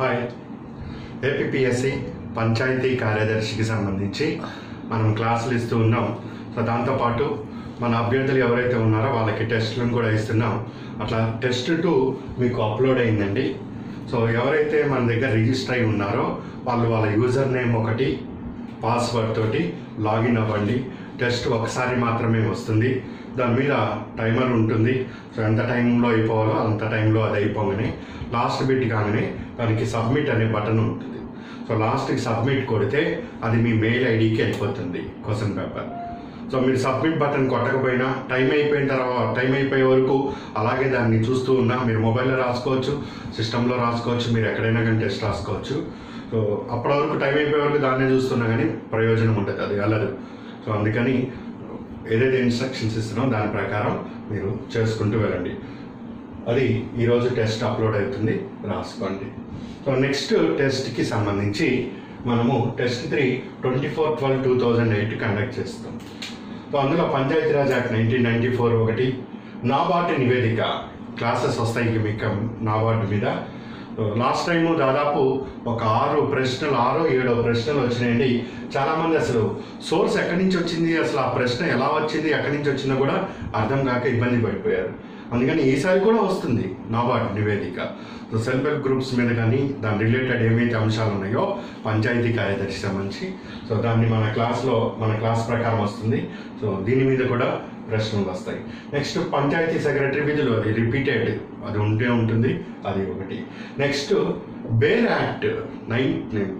Hi APSC panchayat కార్యదర్శికి సంబంధించి మనం క్లాసులు ఇస్తూ ఉన్నాం. సో దాంతోపాటు మన అభ్యర్థులు ఎవరైతే ఉన్నారో వాళ్ళకి టెస్టులను కూడా ఇస్తున్నాం. అట్లా టెస్ట్ టూ మీకు అప్లోడ్ అయిందండి. సో ఎవరైతే మన దగ్గర రిజిస్టర్ అయి ఉన్నారో వాళ్ళు వాళ్ళ యూజర్ నేమ్ ఒకటి పాస్వర్డ్ తోటి లాగిన్ అవ్వండి. టెస్ట్ ఒకసారి మాత్రమే వస్తుంది. దాని మీద టైమర్ ఉంటుంది. సో ఎంత టైంలో అయిపోవాలో అంత టైంలో అది అయిపోగానే లాస్ట్ బిట్ కాగానే దానికి సబ్మిట్ అనే బటన్ ఉంటుంది. సో లాస్ట్కి సబ్మిట్ కొడితే అది మీ మెయిల్ ఐడికి వెళ్ళిపోతుంది క్వశ్చన్ పేపర్. సో మీరు సబ్మిట్ బటన్ కొట్టకపోయినా టైం అయిపోయిన తర్వాత టైం అయిపోయే వరకు అలాగే దాన్ని చూస్తూ ఉన్నా మీరు మొబైల్లో రాసుకోవచ్చు సిస్టంలో రాసుకోవచ్చు మీరు ఎక్కడైనా కానీ టెస్ట్ రాసుకోవచ్చు. సో అప్పటి వరకు టైం అయిపోయే వరకు దాన్నే చూస్తున్నా కానీ ప్రయోజనం ఉంటుంది అది వెళ్ళదు సో అందుకని ఏదైతే ఇన్స్ట్రక్షన్స్ ఇస్తున్నామో దాని ప్రకారం మీరు చేసుకుంటూ వెళ్ళండి. అది ఈరోజు టెస్ట్ అప్లోడ్ అవుతుంది రాసుకోండి. సో నెక్స్ట్ టెస్ట్కి సంబంధించి మనము test three twenty four twelve two thousand eight conduct చేస్తాం. సో అందులో Panchayati Raj act nineteen ninety four ఒకటి నాబార్డు నివేదిక. క్లాసెస్ వస్తాయి మీకు నాబార్డు మీద. లాస్ట్ టైం దాదాపు ఒక ఆరు ప్రశ్నలు ఆరో ఏడో ప్రశ్నలు వచ్చినాయండి. చాలామంది అసలు సోర్స్ ఎక్కడి నుంచి వచ్చింది? అసలు ఆ ప్రశ్న ఎలా వచ్చింది? ఎక్కడి నుంచి వచ్చిందో కూడా అర్థం కాక ఇబ్బంది పడిపోయారు. అందుకని ఈసారి కూడా వస్తుంది నాబార్డ్ నివేదిక. సో సెల్ఫ్ హెల్ప్ గ్రూప్స్ మీద కానీ దాని రిలేటెడ్ ఏమైతే అంశాలు ఉన్నాయో పంచాయతీ కార్యదర్శి సంబంధించి సో దాన్ని మన క్లాస్లో మన క్లాస్ ప్రకారం వస్తుంది. సో దీని మీద కూడా ప్రశ్నలు వస్తాయి. నెక్స్ట్ పంచాయతీ సెక్రటరీ విధులు అది రిపీటెడ్ అది ఉంటే ఉంటుంది అది ఒకటి. Next bare act nine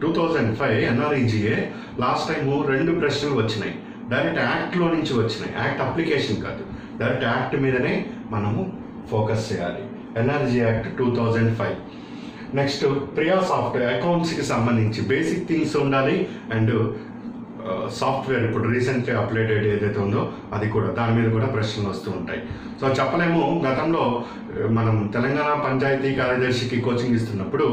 two thousand five NREGA last time రెండు ప్రశ్నలు వచ్చినాయి. డైరెక్ట్ యాక్ట్లో నుంచి వచ్చినాయి. యాక్ట్ అప్లికేషన్ కాదు. డైరెక్ట్ యాక్ట్ మీదనే మనము ఫోకస్ చేయాలి. NREGA act two thousand five. Next PRIA software అకౌంట్స్కి సంబంధించి బేసిక్ థింగ్స్ ఉండాలి అండ్ సాఫ్ట్వేర్ ఇప్పుడు రీసెంట్గా అప్డేటెడ్ ఏదైతే ఉందో అది కూడా దాని మీద కూడా ప్రశ్నలు వస్తూ ఉంటాయి. సో చెప్పలేము. గతంలో మనం తెలంగాణ పంచాయతీ కార్యదర్శికి కోచింగ్ ఇస్తున్నప్పుడు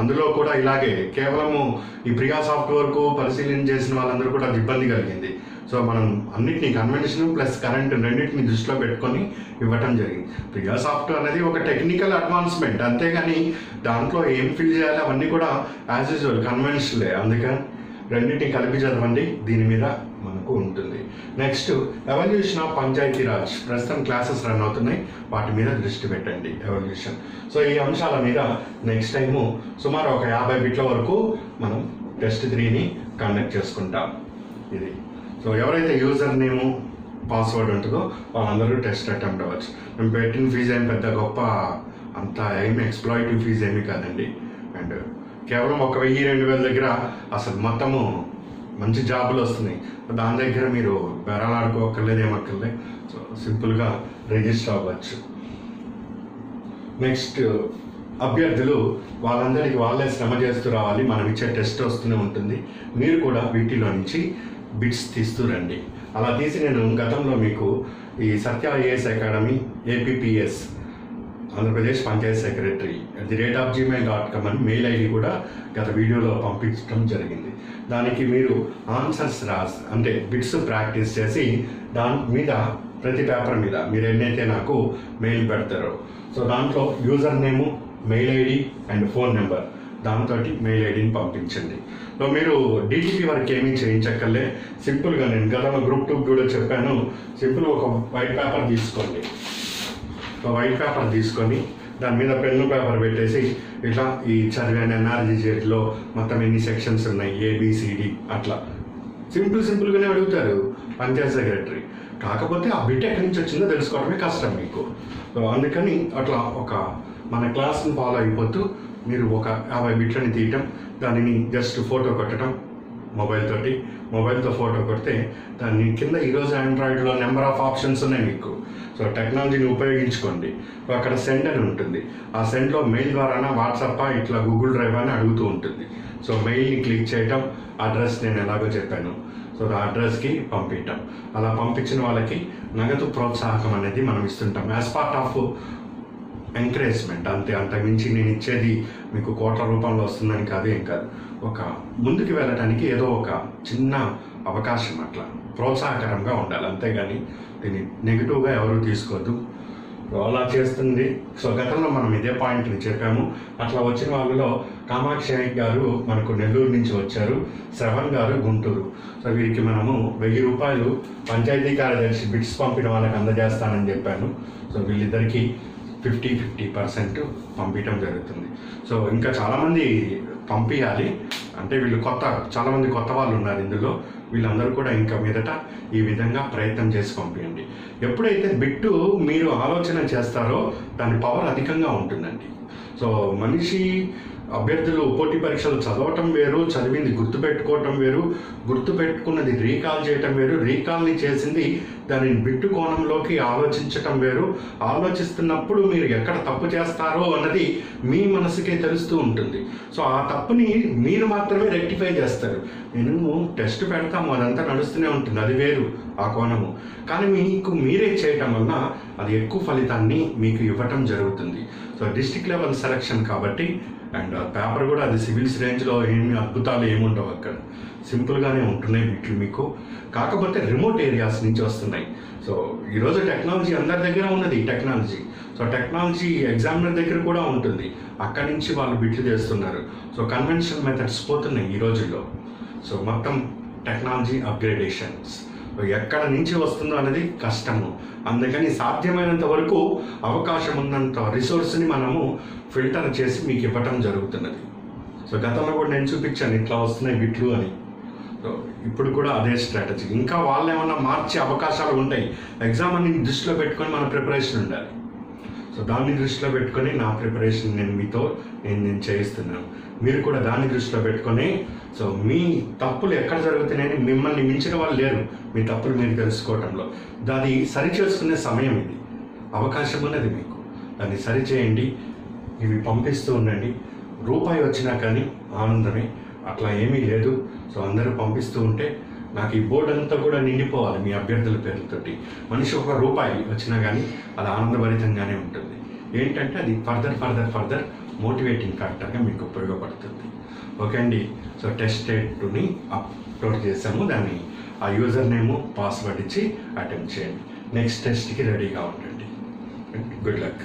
అందులో కూడా ఇలాగే కేవలము ఈ ప్రియా సాఫ్ట్వేర్కు పరిశీలన చేసిన వాళ్ళందరూ కూడా ఇబ్బంది కలిగింది. సో మనం అన్నింటినీ కన్వెన్షన్ ప్లస్ కరెంట్ రెండింటిని దృష్టిలో పెట్టుకొని ఇవ్వటం జరిగింది. ప్రియా సాఫ్ట్వేర్ అనేది ఒక టెక్నికల్ అడ్వాన్స్మెంట్. అంతేగాని దాంట్లో ఏం ఫిల్ చేయాలి అవన్నీ కూడా యాజ్ యూజువల్ కన్వెన్షన్లే. అందుకని రెండింటిని కలిపి చదవండి. దీని మీద మనకు ఉంటుంది. Next evolution of Panchayat Raj ప్రస్తుతం క్లాసెస్ రన్ అవుతున్నాయి. వాటి మీద దృష్టి పెట్టండి. ఎవల్యూషన్ సో ఈ అంశాల మీద నెక్స్ట్ టైము సుమారు ఒక యాభై బిట్ల వరకు మనం టెస్ట్ త్రీని కండక్ట్ చేసుకుంటాం. ఇది. సో ఎవరైతే యూజర్ నేము పాస్వర్డ్ ఉంటుందో వాళ్ళందరూ టెస్ట్ అటెంప్ట్ అవ్వచ్చు. మేము పెట్టిన ఫీజు ఏం పెద్ద గొప్ప అంత ఏమి ఎక్స్ప్లాయిటివ్ ఫీజు ఏమీ కాదండి. అండ్ కేవలం ఒక వెయ్యి రెండు వేల దగ్గర అసలు మొత్తము మంచి జాబులు వస్తున్నాయి. దాని దగ్గర మీరు బేరాలాడుకోకర్లేదు ఏమక్కర్లేదు సో సింపుల్గా రిజిస్టర్ అవ్వచ్చు. నెక్స్ట్ అభ్యర్థులు వాళ్ళందరికీ వాళ్ళే శ్రమ చేస్తూ రావాలి. మనం ఇచ్చే టెస్ట్ వస్తూనే ఉంటుంది. మీరు కూడా వీటిలో నుంచి బిట్స్ తీస్తూ రండి. అలా తీసి నేను గతంలో మీకు ఈ Satya IAS academy APPS Andhra Pradesh panchayat secretary at the rate of Gmail dot com అని మెయిల్ ఐడి కూడా గత వీడియోలో పంపించడం జరిగింది. దానికి మీరు ఆన్సర్స్ రాస్ అంటే బిట్స్ ప్రాక్టీస్ చేసి దాని మీద ప్రతి పేపర్ మీద మీరు ఎన్నైతే నాకు మెయిల్ పెడతారో సో దాంట్లో user name mail ID and phone number దాంతో మెయిల్ ఐడిని పంపించండి. సో మీరు డీటీపీ వరకు ఏమీ చేయించక్కర్లే. సింపుల్గా నేను గతంలో గ్రూప్ టూ కూడా చెప్పాను. సింపుల్ ఒక వైట్ పేపర్ తీసుకోండి. వైట్ పేపర్ తీసుకొని దాని మీద పెన్ను పేపర్ పెట్టేసి ఇట్లా ఈ చదివాను ఎన్ఆర్జీజెట్లో మొత్తం ఎన్ని సెక్షన్స్ ఉన్నాయి? ఏబిసిడి అట్లా. సింపుల్ సింపుల్గానే అడుగుతారు పంచాయత్ సెక్రటరీ కాకపోతే ఆ బిట్ ఎక్కడి నుంచి వచ్చిందో తెలుసుకోవడమే కష్టం మీకు. అందుకని అట్లా ఒక మన క్లాస్ని ఫాలో అయిపోతూ మీరు ఒక యాభై బిట్లని తీయటం దానిని జస్ట్ ఫోటో కొట్టడం మొబైల్ తోటి. మొబైల్తో ఫోటో కొడితే దాని కింద ఈరోజు ఆండ్రాయిడ్లో నెంబర్ ఆఫ్ ఆప్షన్స్ ఉన్నాయి మీకు. సో టెక్నాలజీని ఉపయోగించుకోండి. అక్కడ సెండ్ అని ఉంటుంది. ఆ సెండ్లో మెయిల్ ద్వారానా వాట్సాప్ ఇట్లా గూగుల్ డ్రైవ్ అని అడుగుతూ ఉంటుంది. సో మెయిల్ని క్లిక్ చేయటం అడ్రస్ నేను ఎలాగో చెప్పాను. సో ఆ అడ్రస్కి పంపించటం అలా పంపించిన వాళ్ళకి నగదు ప్రోత్సాహకం అనేది మనం ఇస్తుంటాం. యాజ్ పార్ట్ ఆఫ్ ఎంకరేజ్మెంట్ అంతే అంతకుమించి నేను ఇచ్చేది మీకు కోట్ల రూపంలో వస్తుందని కాదు ఏం కాదు. ఒక ముందుకు వెళ్ళటానికి ఏదో ఒక చిన్న అవకాశం అట్లా. ప్రోత్సాహకరంగా ఉండాలి. అంతేగాని దీన్ని నెగిటివ్గా ఎవరు తీసుకోవద్దు. అలా చేస్తుంది. సో గతంలో మనం ఇదే పాయింట్ని చెప్పాము. అట్లా వచ్చిన వాళ్ళలో కామాక్షి గారు మనకు నెల్లూరు నుంచి వచ్చారు. శ్రవణ్ గారు గుంటూరు. సో వీరికి మనము వెయ్యి రూపాయలు పంచాయతీ కార్యదర్శి బిట్స్ పంపిన వాళ్ళకి అందజేస్తానని చెప్పాను. సో వీళ్ళిద్దరికీ ఫిఫ్టీ ఫిఫ్టీ పర్సెంట్ పంపించడం జరుగుతుంది. సో ఇంకా చాలామంది పంపించాలి అంటే వీళ్ళు కొత్త చాలామంది కొత్త వాళ్ళు ఉన్నారు ఇందులో. వీళ్ళందరూ కూడా ఇంకా మీదట ఈ విధంగా ప్రయత్నం చేసి పంపించండి ఎప్పుడైతే బిట్టు మీరు ఆలోచన చేస్తారో దాని పవర్ అధికంగా ఉంటుందండి. సో మనిషి అభ్యర్థులు పోటీ పరీక్షలు చదవటం వేరు చదివింది గుర్తుపెట్టుకోవటం వేరు గుర్తుపెట్టుకున్నది రీకాల్ చేయటం వేరు రీకాల్ని చేసింది దానిని బిట్టు కోణంలోకి ఆలోచించటం వేరు. ఆలోచిస్తున్నప్పుడు మీరు ఎక్కడ తప్పు చేస్తారో అన్నది మీ మనసుకే తెలుస్తూ ఉంటుంది. సో ఆ తప్పుని మీరు మాత్రమే రెక్టిఫై చేస్తారు. నేను టెస్ట్ పెడతాము అదంతా నడుస్తూనే ఉంటుంది అది వేరు. ఆ కోణము కానీ మీకు మీరే చేయటం వల్ల అది ఎక్కువ ఫలితాన్ని మీకు ఇవ్వటం జరుగుతుంది. సో డిస్టిక్ లెవెల్ సెలక్షన్ కాబట్టి అండ్ పేపర్ uh, కూడా అది సివిల్స్ రేంజ్లో ఏమి అద్భుతాలు ఏముండవు అక్కడ. సింపుల్గానే ఉంటున్నాయి వీటిలు మీకు. కాకపోతే రిమోట్ ఏరియాస్ నుంచి వస్తున్నాయి. సో ఈరోజు టెక్నాలజీ అందరి దగ్గర ఉన్నది టెక్నాలజీ సో టెక్నాలజీ ఎగ్జామినర్ దగ్గర కూడా ఉంటుంది. అక్కడి నుంచి వాళ్ళు బిట్లు చేస్తున్నారు. సో కన్వెన్షనల్ మెథడ్స్ పోతున్నాయి ఈ రోజుల్లో. సో మొత్తం టెక్నాలజీ అప్గ్రేడేషన్స్ ఎక్కడ నుంచి వస్తుందో అనేది కష్టము. అందుకని సాధ్యమైనంత వరకు అవకాశం ఉన్నంత రిసోర్స్ని మనము ఫిల్టర్ చేసి మీకు ఇవ్వటం జరుగుతున్నది. సో గతంలో కూడా నేను చూపించాను ఇట్లా వస్తున్నాయి బిట్లు అని. సో ఇప్పుడు కూడా అదే స్ట్రాటజీ. ఇంకా వాళ్ళు ఏమన్నా మార్చే అవకాశాలు ఉంటాయి. ఎగ్జామ్ అని దృష్టిలో పెట్టుకొని మన ప్రిపరేషన్ ఉండాలి. సో దాన్ని దృష్టిలో పెట్టుకొని నా ప్రిపరేషన్ నేను మీతో నేను నేను చేయిస్తున్నాను. మీరు కూడా దాన్ని దృష్టిలో పెట్టుకొని సో మీ తప్పులు ఎక్కడ జరుగుతున్నాయని మిమ్మల్ని మించిన వాళ్ళు లేరు మీ తప్పులు మీరు తెలుసుకోవటంలో. దాన్ని సరి చేసుకునే సమయం ఇది. అవకాశం ఉన్నది మీకు. దాన్ని సరి చేయండి ఇవి పంపిస్తూ ఉండండి. రూపాయి వచ్చినా కానీ ఆనందమే అట్లా ఏమీ లేదు. సో అందరూ పంపిస్తూ ఉంటే నాకు ఈ బోర్డు అంతా కూడా నిండిపోవాలి మీ అభ్యర్థుల పేర్లతోటి. మనిషి ఒక రూపాయి వచ్చినా కానీ అది ఆనందభరితంగానే ఉంటుంది. ఏంటంటే అది ఫర్దర్ ఫర్దర్ ఫర్దర్ మోటివేటింగ్ ఫ్యాక్టర్గా మీకు ఉపయోగపడుతుంది. ఓకే అండి. సో టెస్ట్ టూని అప్లోడ్ చేసాము దాన్ని ఆ యూజర్ నేము పాస్వర్డ్ ఇచ్చి అటెంప్ట్ చేయండి. నెక్స్ట్ టెస్ట్కి రెడీగా ఉండండి. Good luck.